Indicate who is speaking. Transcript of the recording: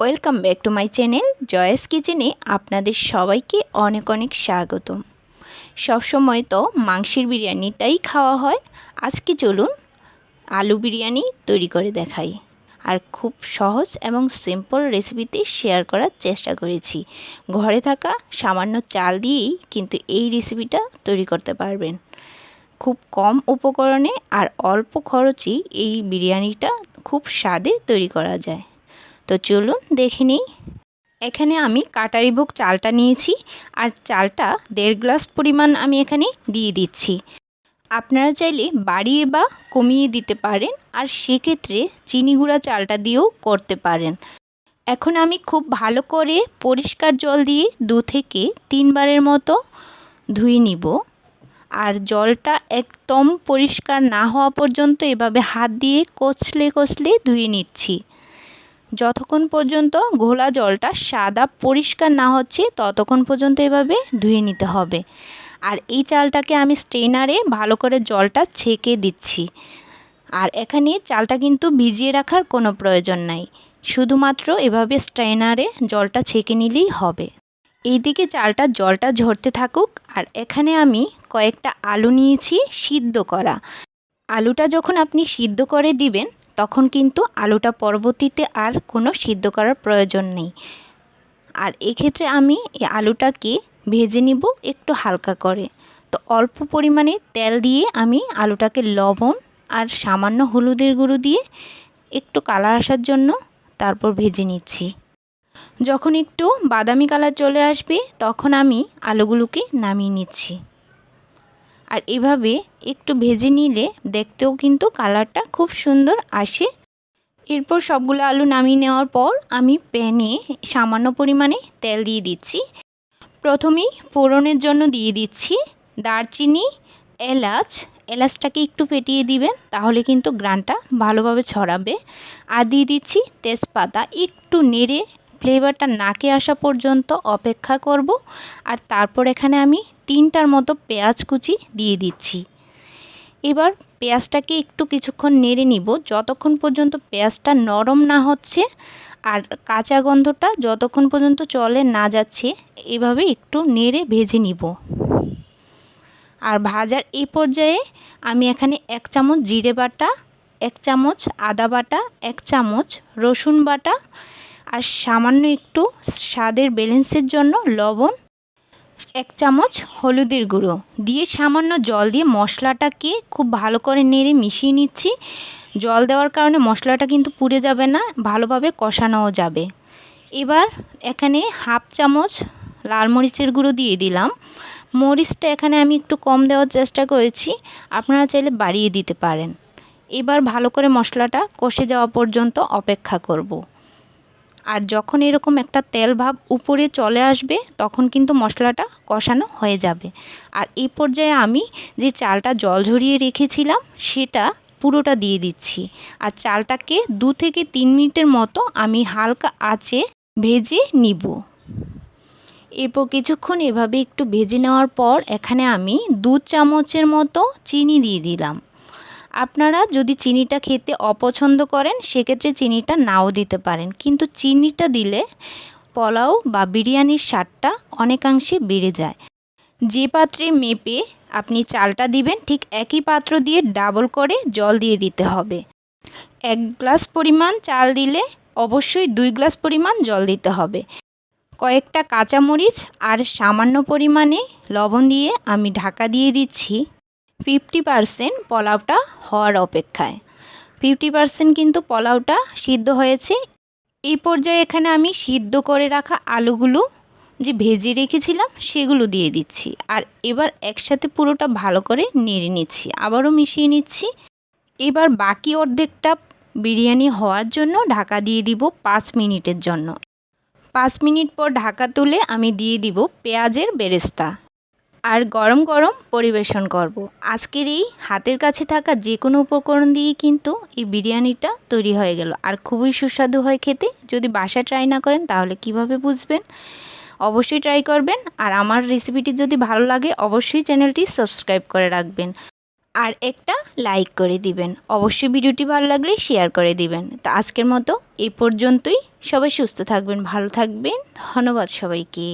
Speaker 1: Welcome back to my channel Joyce কিচেনে আপনাদের সবাইকে অনেক অনেক স্বাগত সবসময় তো মাংসের বিরিয়ানিটাই খাওয়া হয়। আজকে চলুন আলু বিরিয়ানি তৈরি করে দেখাই। আর খুব সহজ এবং সিম্পল রেসিপিতে শেয়ার করার চেষ্টা করেছি। ঘরে থাকা সামান্য চাল দিয়েই কিন্তু এই রেসিপিটা তৈরি করতে পারবেন। খুব কম উপকরণে আর অল্প খরচেই এই বিরিয়ানিটা খুব স্বাদে তৈরি করা যায়। তো চলুন দেখে নিই। এখানে আমি কাটারি ভোগ চালটা নিয়েছি আর চালটা দেড় গ্লাস পরিমাণ আমি এখানে দিয়ে দিচ্ছি। আপনারা চাইলে বাড়িয়ে বা কমিয়ে দিতে পারেন আর সেক্ষেত্রে চিনি গুঁড়া চালটা দিয়েও করতে পারেন। এখন আমি খুব ভালো করে পরিষ্কার জল দিয়ে দু থেকে তিনবারের মতো ধুয়ে নিব। আর জলটা একদম পরিষ্কার না হওয়া পর্যন্ত এভাবে হাত দিয়ে কচলে কচলে ধুয়ে নিচ্ছি। যতক্ষণ পর্যন্ত ঘোলা জলটা সাদা পরিষ্কার না হচ্ছে, ততক্ষণ পর্যন্ত এভাবে ধুয়ে নিতে হবে। আর এই চালটাকে আমি স্ট্রেনারে ভালো করে জলটা ছেঁকে দিচ্ছি। আর এখানে চালটা কিন্তু ভিজিয়ে রাখার কোনো প্রয়োজন নাই। শুধুমাত্র এভাবে স্ট্রেনারে জলটা ছেঁকে নিলেই হবে। এইদিকে চালটা জলটা ঝরতে থাকুক, আর এখানে আমি কয়েকটা আলু নিয়েছি সিদ্ধ করা। আলুটা যখন আপনি সিদ্ধ করে দিবেন তখন কিন্তু আলুটা পরবর্তীতে আর কোনো সিদ্ধ করার প্রয়োজন নেই। আর এক্ষেত্রে আমি এই আলুটাকে ভেজে নিব একটু হালকা করে। তো অল্প পরিমাণে তেল দিয়ে আমি আলুটাকে লবণ আর সামান্য হলুদের গুঁড়ো দিয়ে একটু কালার আসার জন্য তারপর ভেজে নিচ্ছি। যখন একটু বাদামি কালার চলে আসবে, তখন আমি আলুগুলোকে নামিয়ে নিচ্ছি। আর এভাবে একটু ভেজে নিলে দেখতেও কিন্তু কালারটা খুব সুন্দর আসে। এরপর সবগুলো আলু নামিয়ে নেওয়ার পর আমি প্যানে সামান্য পরিমাণে তেল দিয়ে দিচ্ছি। প্রথমেই ফোড়নের জন্য দিয়ে দিচ্ছি দারচিনি, এলাচ। এলাচটাকে একটু ফেটিয়ে দিবেন, তাহলে কিন্তু গ্রানটা ভালোভাবে ছড়াবে। আর দিয়ে দিচ্ছি তেজপাতা। একটু নেড়ে ফ্লেভারটা নাকে আসা পর্যন্ত অপেক্ষা করব। আর তারপর এখানে আমি তিনটার মতো পেঁয়াজ কুচি দিয়ে দিচ্ছি। এবার পেঁয়াজটাকে একটু কিছুক্ষণ নেড়ে নিব। যতক্ষণ পর্যন্ত পেঁয়াজটা নরম না হচ্ছে আর কাঁচা গন্ধটা যতক্ষণ পর্যন্ত চলে না যাচ্ছে, এভাবে একটু নেড়ে ভেজে নিব। আর ভাজার এই পর্যায়ে আমি এখানে এক চামচ জিরে বাটা, এক চামচ আদা বাটা, এক চামচ রসুন বাটা আর সামান্য একটু স্বাদের ব্যালেন্সের জন্য লবণ এক চামচ হলুদের গুঁড়ো। দিয়ে সামান্য জল দিয়ে মশলাটাকে খুব ভালো করে নেড়ে মিশিয়ে নিচ্ছি। জল দেওয়ার কারণে মশলাটা কিন্তু পুড়ে যাবে না, ভালোভাবে কষানোও যাবে। এবার এখানে হাফ চামচ লাল মরিচের গুঁড়ো দিয়ে দিলাম। মরিচটা এখানে আমি একটু কম দেওয়ার চেষ্টা করেছি, আপনারা চাইলে বাড়িয়ে দিতে পারেন। এবার ভালো করে মশলাটা কষে যাওয়া পর্যন্ত অপেক্ষা করব। আর যখন এরকম একটা তেল ভাব উপরে চলে আসবে, তখন কিন্তু মশলাটা কষানো হয়ে যাবে। আর এই পর্যায়ে আমি যে চালটা জল ঝরিয়ে রেখেছিলাম, সেটা পুরোটা দিয়ে দিচ্ছি। আর চালটাকে দু থেকে তিন মিনিটের মতো আমি হালকা আঁচে ভেজে নিব। এরপর কিছুক্ষণ এভাবে একটু ভেজে নেওয়ার পর, এখানে আমি দু চামচের মতো চিনি দিয়ে দিলাম। আপনারা যদি চিনিটা খেতে অপছন্দ করেন, সেক্ষেত্রে চিনিটা নাও দিতে পারেন। কিন্তু চিনিটা দিলে পোলাও বা বিরিয়ানির স্বাদটা অনেকাংশে বেড়ে যায়। যে পাত্রে মেপে আপনি চালটা দিবেন, ঠিক একই পাত্র দিয়ে ডাবল করে জল দিয়ে দিতে হবে। এক গ্লাস পরিমাণ চাল দিলে অবশ্যই দুই গ্লাস পরিমাণ জল দিতে হবে। কয়েকটা কাঁচামরিচ আর সামান্য পরিমাণে লবণ দিয়ে আমি ঢাকা দিয়ে দিচ্ছি। ফিফটি পারসেন্ট পোলাওটা হওয়ার অপেক্ষায়। ফিফটি পারসেন্ট কিন্তু পোলাওটা সিদ্ধ হয়েছে। এই পর্যায়ে এখানে আমি সিদ্ধ করে রাখা আলুগুলো যে ভেজে রেখেছিলাম সেগুলো দিয়ে দিচ্ছি। আর এবার একসাথে পুরোটা ভালো করে নেড়ে নিচ্ছি। আবারও মিশিয়ে নিচ্ছি। এবার বাকি অর্ধেকটা বিরিয়ানি হওয়ার জন্য ঢাকা দিয়ে দিব পাঁচ মিনিটের জন্য। পাঁচ মিনিট পর ঢাকা তুলে আমি দিয়ে দিব পেঁয়াজের বেরেস্তা। আর গরম গরম পরিবেশন করব। আজকের এই হাতের কাছে থাকা যে কোনো উপকরণ দিয়ে কিন্তু এই বিরিয়ানিটা তৈরি হয়ে গেল। আর খুবই সুস্বাদু হয় খেতে। যদি বাসা ট্রাই না করেন তাহলে কীভাবে বুঝবেন? অবশ্যই ট্রাই করবেন। আর আমার রেসিপিটি যদি ভালো লাগে, অবশ্যই চ্যানেলটি সাবস্ক্রাইব করে রাখবেন। আর একটা লাইক করে দিবেন। অবশ্যই ভিডিওটি ভালো লাগলে শেয়ার করে দিবেন। তো আজকের মতো এই পর্যন্তই। সবাই সুস্থ থাকবেন, ভালো থাকবেন। ধন্যবাদ সবাইকে।